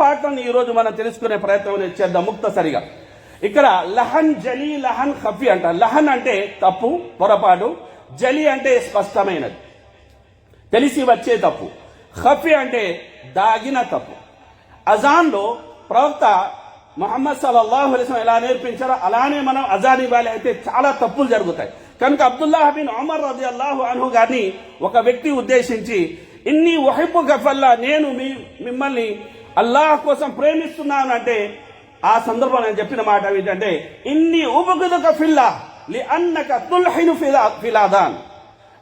పాటను ఈ రోజు మనం తెలుసుకునే ప్రయత్నం చేద్దాం ముక్తసరిగా. ఇక్కడ లహన్ జలి లహన్ ఖఫీ అంట. లహన్ అంటే తప్పు పొరపాటు. జలి అంటే స్పష్టమైనది. తెలిసి వచ్చే తప్పు. ఖఫీ అంటే దాగిన తప్పు. అజాన్లో ప్రవక్త మొహమ్మద్ సల్లల్లాహు అలైహి ఎలా నేర్పించారో అలానే మనం అజాన్ ఇవ్వాలి అయితే చాలా తప్పులు జరుగుతాయి. కనుక అబ్దుల్లాహ్ బిన్ ఉమర్ రజి అల్లాహు అన్హు గారిని ఒక వ్యక్తి ఉద్దేశించి ఇన్ని వహిబు గఫల్లా నేను మీ మిమ్మల్ని అల్లాహ్ కోసం ప్రేమిస్తున్నాను అంటే ఆ సందర్భంలో నేను చెప్పిన మాట ఏంటంటే ఇన్ని ఉబుగుదుక ఫిల్లా లి అన్నక తుల్హిను ఫిలా ఫిలాదాన్.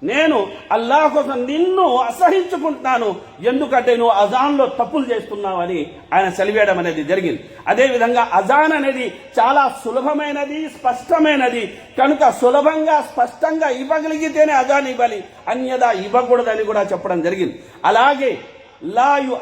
నేను అల్లాహ్ కోసం నిన్ను అసహించుకుంటున్నాను. ఎందుకంటే నువ్వు అజాన్లో తప్పులు చేస్తున్నావని ఆయన సెలివేయడం అనేది జరిగింది. అదేవిధంగా అజాన్ అనేది చాలా సులభమైనది స్పష్టమైనది. కనుక సులభంగా స్పష్టంగా ఇవ్వగలిగితేనే అజాన్ ఇవ్వాలి. అన్యదా ఇవ్వకూడదని కూడా చెప్పడం జరిగింది. అలాగే లాయు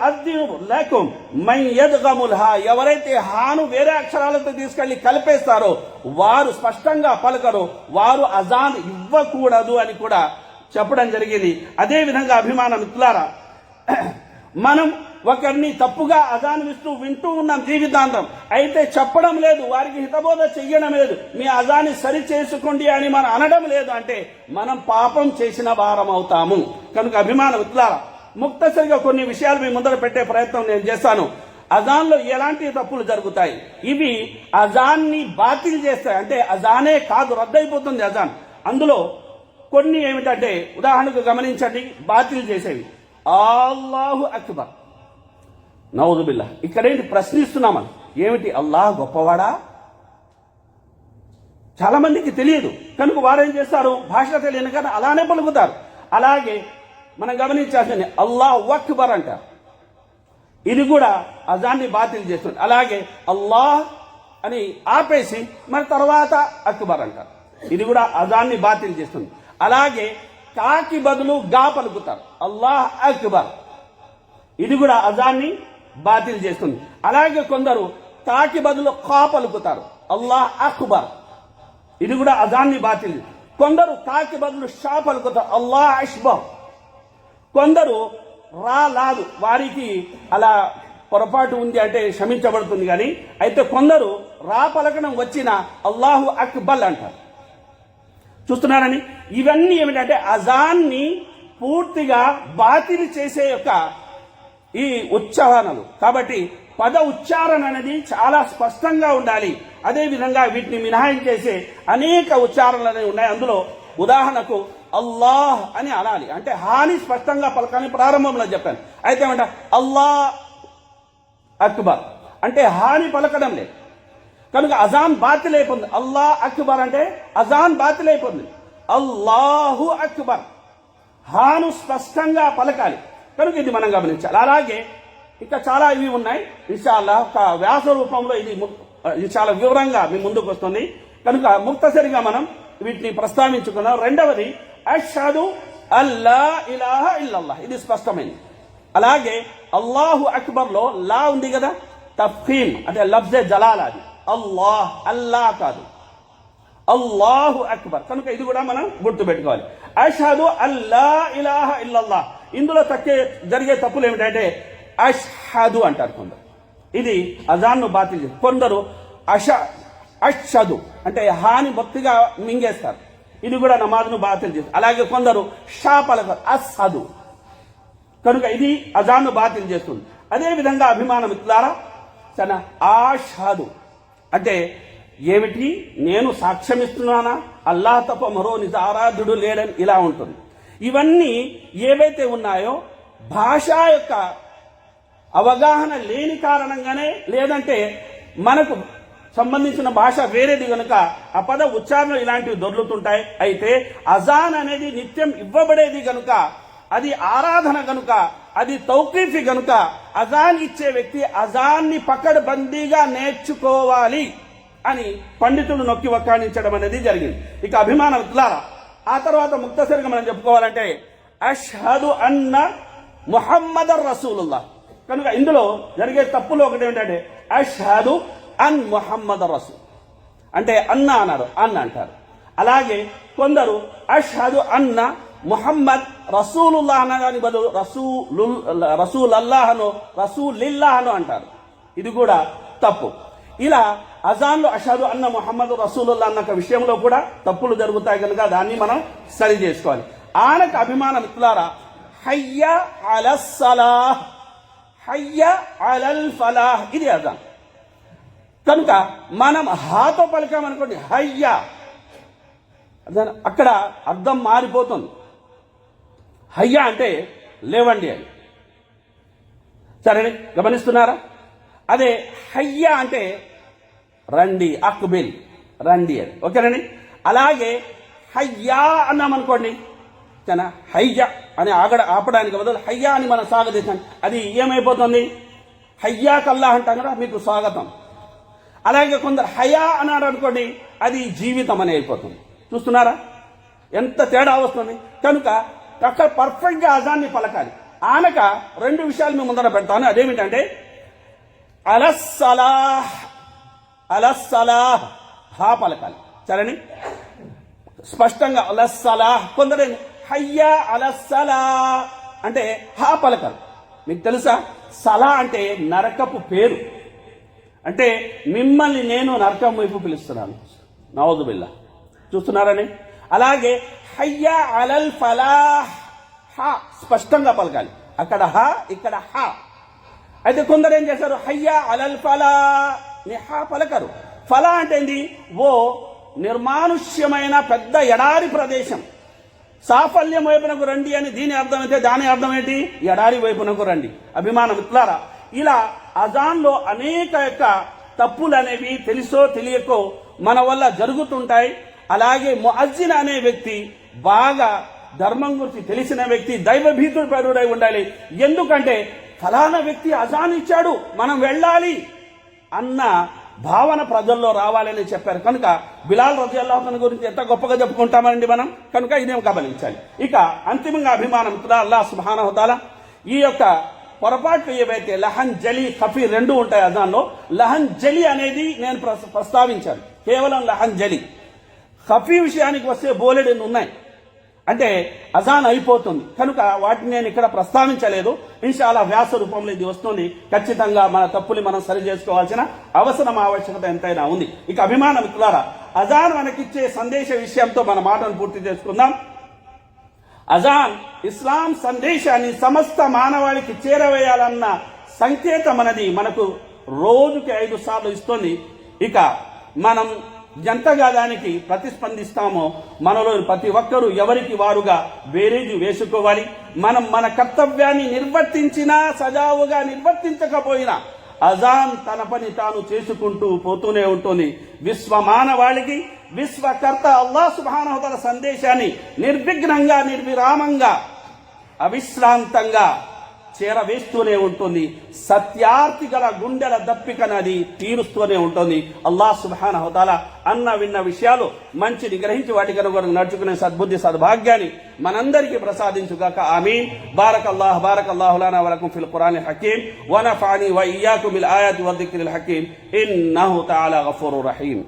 లేకం. మై యద్గముల్ హా. ఎవరైతే హాను వేరే అక్షరాలతో తీసుకెళ్ళి కలిపేస్తారో వారు స్పష్టంగా పలకరు. వారు అజాన్ ఇవ్వకూడదు అని కూడా చెప్పడం జరిగింది. అదే విధంగా అభిమాన మిత్రులారా మనం ఒకరిని తప్పుగా అజాన్విస్తూ వింటూ ఉన్నాం జీవితాంతం. అయితే చెప్పడం లేదు వారికి హితబోధ చెయ్యడం లేదు. మీ అజాన్ని సరి చేసుకోండి అని మనం అనడం లేదు అంటే మనం పాపం చేసిన వారం అవుతాము కనుక అభిమాన మిత్రులారా ముక్తసరిగా కొన్ని విషయాలు మీ ముందర పెట్టే ప్రయత్నం నేను చేస్తాను. అజాన్లో ఎలాంటి తప్పులు జరుగుతాయి? ఇవి అజాన్ని బాతిల్ చేస్తాయి. అంటే అజానే కాదు రద్దయిపోతుంది అజాన్. అందులో కొన్ని ఏమిటంటే ఉదాహరణకు గమనించండి బాతిల్ చేసేవి. అల్లాహు అక్బర్. నవదుబిల్లా ఇక్కడేంటి ప్రశ్నిస్తున్నామని ఏమిటి అల్లాహ్ గొప్పవాడా? చాలా మందికి తెలియదు. కనుక వారేం చేస్తారు? భాష తెలియని కానీ అలానే పలుకుతారు. అలాగే మనం గమనించాల్సింది అల్లాహ్ అక్బర్ అంటారు ఇది కూడా అజాన్ని బాతిల్ చేస్తుంది. అలాగే అల్లాహ్ అని ఆపేసి మరి తర్వాత అక్బర్ అంటారు ఇది కూడా అజాన్ని బాతిల్ చేస్తుంది. అలాగే కాకి బదులు గా పలుకుతారు. అల్లాహ్ అక్బర్. ఇది కూడా అజాన్ని బాతిల్ చేస్తుంది. అలాగే కొందరు తాకి బదులు కా పలుకుతారు. అల్లాహ్ అక్బర్. ఇది కూడా అజాన్ని బాతిల్. కొందరు తాకి బదులు షా పలుకుతారు. అల్లాహ్ అష్బర్ కొందరు రా లాదు వారికి అలా పొరపాటు ఉంది అంటే క్షమించబడుతుంది కానీ అయితే కొందరు రా పలకడం వచ్చిన అల్లాహు అక్బల్ అంటారు. చూస్తున్నారని? ఇవన్నీ ఏమిటంటే అజాన్ని పూర్తిగా బాతిల్ చేసే యొక్క ఈ ఉచ్చారణలు. కాబట్టి పద ఉచ్చారణ అనేది చాలా స్పష్టంగా ఉండాలి. అదేవిధంగా వీటిని మినహాయించేసే అనేక ఉచ్చారణలు అనేవి ఉన్నాయి. అందులో ఉదాహరణకు అల్లాహ్ అని అనాలి. అంటే హాని స్పష్టంగా పలకాలని ప్రారంభంలో చెప్పాను. అయితే ఏమంట? అల్లాహ్ అక్బర్. అంటే హాని పలకడం లేదు. కనుక అజాన్ బాతిల్ అయిపోతుంది అల్లా అక్బర్ అంటే అజాన్ బాతిల్ అయిపోతుంది అల్లాహు అక్బర్. హాను స్పష్టంగా పలకాలి. కనుక ఇది మనం గమనించాలి. అలాగే ఇంకా చాలా ఇవి ఉన్నాయి. ఇన్షాల్లా ఒక వ్యాస రూపంలో ఇది ఇది చాలా వివరంగా మీ ముందుకు వస్తుంది. కనుక ముక్తసరిగా మనం వీటిని ప్రస్తావించుకున్నాం రెండవది అషదు అల్లా ఇలాహ ఇల్లల్లాహ్. ఇది స్పష్టమైంది. అలాగే అల్లాహు అక్బర్లో లా ఉంది కదా తఫీమ్ అంటే లఫ్జే జలాల్ అది. అల్లాహ్ అల్లా కాదు. అల్లాహు అక్బర్. కనుక ఇది కూడా మనం గుర్తుపెట్టుకోవాలి. అషాదు అల్లా ఇలాహ ఇల్లల్లా ఇందులో తక్కే జరిగే తప్పులు ఏమిటంటే అష్హదు అంటారు కొందరు. ఇది అజాన్ను బాతిల్ కొందరు అష అషదు అంటే హాని భక్తిగా మింగేస్తారు. ఇది కూడా నమాజ్ను బాతిల్ చేస్తుంది. అలాగే కొందరు షా పలకరు అస్హదు. కనుక ఇది అజాన్ను బాతిల్ చేస్తుంది. అదే విధంగా అభిమాన మిత్రులారా తన ఆషాదు అంటే ఏమిటి? నేను సాక్ష్యమిస్తున్నానా అల్లాహ్ తప్ప మరో నిజ ఆరాధుడు లేడని ఇలా ఉంటుంది. ఇవన్నీ ఏవైతే ఉన్నాయో భాష యొక్క అవగాహన లేని కారణంగానే లేదంటే మనకు సంబంధించిన భాష వేరేది కనుక ఆ పద ఉచ్చారణ ఇలాంటివి దొర్లుతుంటాయి. అయితే అజాన్ అనేది నిత్యం ఇవ్వబడేది కనుక అది ఆరాధన గనుక అది తౌకీఫి గనుక అజాన్ ఇచ్చే వ్యక్తి అజాన్ని పకడ్బందీగా నేర్చుకోవాలి అని పండితుడు నొక్కి వక్కాణించడం అనేది జరిగింది. ఇక అభిమాన మిత్రులారా ఆ తర్వాత ముక్తసరిగా మనం చెప్పుకోవాలంటే అష్హదు అన్న ముహమ్మద్ రసూలుల్లా కనుక ఇందులో జరిగే తప్పులు ఒకటి ఏంటంటే అష్హదు అన్ మొహమ్మద్ రసూల్. అంటే అన్న అన్నారు అన్న అంటారు. అలాగే కొందరు అష్హదు అన్న ముహమ్మద్ రసూలుల్లాహ్ అనగాని బదులు రసూలు రసూల్ అల్లాహను రసూలిల్లాహను అంటారు. ఇది కూడా తప్పు. ఇలా అజాన్లో అషాదు అన్న మొహమ్మద్ రసూలుల్లా అన్న విషయంలో కూడా తప్పులు జరుగుతాయి కనుక దాన్ని మనం సరి చేసుకోవాలి. ఆనకు అభిమానం ఇట్లారా హయ్య అలస్సలాహ్ హయ్య అలల్ ఫలాహ్. ఇది అజాన్. కనుక మనం హాతో పలికామనుకోండి హయ్యా. అక్కడ అర్థం మారిపోతుంది. హయ్యా అంటే లేవండి అని. సరే గమనిస్తున్నారా? అదే హయ్యా అంటే రండి అక్బిల్ రండి అని. ఓకేనండి? అలాగే హయ్యా అన్నామనుకోండి తన హయ్య అని ఆగడ ఆపడానికి బదులు హయ్యా అని మనం స్వాగతించాం అది ఏమైపోతుంది? హయ్యా కల్లా అంటాం కదా మీకు స్వాగతం. అలాగే కొందరు హయా అన్నాడు అనుకోండి అది జీవితం అని అయిపోతుంది. చూస్తున్నారా? ఎంత తేడా వస్తుంది? కనుక అక్కడ పర్ఫెక్ట్గా అజాన్ని పలకాలి. ఆనక రెండు విషయాలు మేము ముందర పెడతాను. అదేమిటంటే అలస్సలాహ్ అలస్సలాహ్ హా పలకాలి. సరేని? స్పష్టంగా అలస్సలాహ్ కొందరు హయ్యా అలస్సలా అంటే హా పలకాలి. మీకు తెలుసా? సలా అంటే నరకపు పేరు. అంటే మిమ్మల్ని నేను నరకం వైపు పిలుస్తున్నాను. నవదు బిల్లా. చూస్తున్నారని? అలాగే హయ్యా అలల్ ఫలాహ్. హా స్పష్టంగా పలకాలి. అక్కడ హ ఇక్కడ హ. అయితే కొందరు ఏం చేశారు? హయ్యా అలల్ ఫలా ని హా పలకరు. ఫలా అంటే ఏంది? ఓ నిర్మానుష్యమైన పెద్ద ఎడారి ప్రదేశం. సాఫల్యం వైపునకు రండి అని దీని అర్థం అయితే దాని అర్థం ఏంటి? ఎడారి వైపునకు రండి. అభిమానం ఇట్లారా ఇలా అజాన్లో అనేక యొక్క తప్పులు అనేవి తెలుసో తెలియకో మన వల్ల జరుగుతుంటాయి. అలాగే ముఅజ్జిన్ అనే వ్యక్తి బాగా ధర్మం గురించి తెలిసిన వ్యక్తి దైవభీతుడు పరుడై ఉండాలి. ఎందుకంటే ఫలానా వ్యక్తి అజాన్ ఇచ్చాడు మనం వెళ్ళాలి అన్న భావన ప్రజల్లో రావాలని చెప్పారు. కనుక బిలాల్ రజల్లాహన్ గురించి ఎంత గొప్పగా చెప్పుకుంటామండి మనం? కనుక ఇదేం గమనించాలి. ఇక అంతిమంగా అభిమానం. కూడా అల్లా సుబానహతాల ఈ యొక్క పొరపాట్లు ఏవైతే లహన్ జలి కఫీ రెండు ఉంటాయి అజాన్లో లహన్ జలి అనేది నేను ప్రస్తావించాను. కేవలం లహన్ జలి. కఫీ విషయానికి వస్తే బోలెడెన్ని ఉన్నాయి? అంటే అజాన్ అయిపోతుంది. కనుక వాటిని నేను ఇక్కడ ప్రస్తావించలేదు. ఇన్షాలా వ్యాస రూపంలో ఇది వస్తుంది. ఖచ్చితంగా మన తప్పుని మనం సరి చేసుకోవాల్సిన అవసరం ఆవశ్యకత ఎంతైనా ఉంది. ఇక అభిమానం మిత్రులారా అజాన్ మనకిచ్చే సందేశ విషయంతో మన మాటను పూర్తి చేసుకుందాం. అజాన్ ఇస్లాం సందేశాన్ని సమస్త మానవాళికి చేరవేయాలన్న సంకేతం అనేది మనకు రోజుకి ఐదు సార్లు ఇస్తుంది. ఇక మనం ఎంతగా దానికి ప్రతిస్పందిస్తామో మనలో ప్రతి ఒక్కరూ ఎవరికి వారుగా బేరీజు వేసుకోవాలి. మనం మన కర్తవ్యాన్ని నిర్వర్తించినా సజావుగా నిర్వర్తించకపోయినా అజాన్ తన పని తాను చేసుకుంటూ పోతూనే ఉంటుంది. విశ్వ మానవాళికి విశ్వకర్త అల్లా సుబానహతల సందేశాన్ని నిర్విఘ్నంగా నిర్విరామంగా అవిశ్రాంతంగా చేరవేస్తూనే ఉంటుంది. సత్యార్థి గల గుండెల దప్పికనది తీరుస్తూనే ఉంటుంది. అల్లా సుబాన్ హోదాల అన్న విన్న విషయాలు మంచిని గ్రహించి వాటి కనుగొన నడుచుకునే సద్బుద్ధి సద్భాగ్యాన్ని మనందరికీ ప్రసాదించుగాక. ఆమీన్. బారక్ అల్లాహ్ బారక్ అల్లాహు లనా వలకుం ఫిల్ ఖురాన్ హకీం. వనఫాని వ ఇయ్యాకుం బిల్ ఆయాతి వద్దిక్రిల్ హకీం. ఇన్నహు తఆలా గఫూరుర్ రహీం.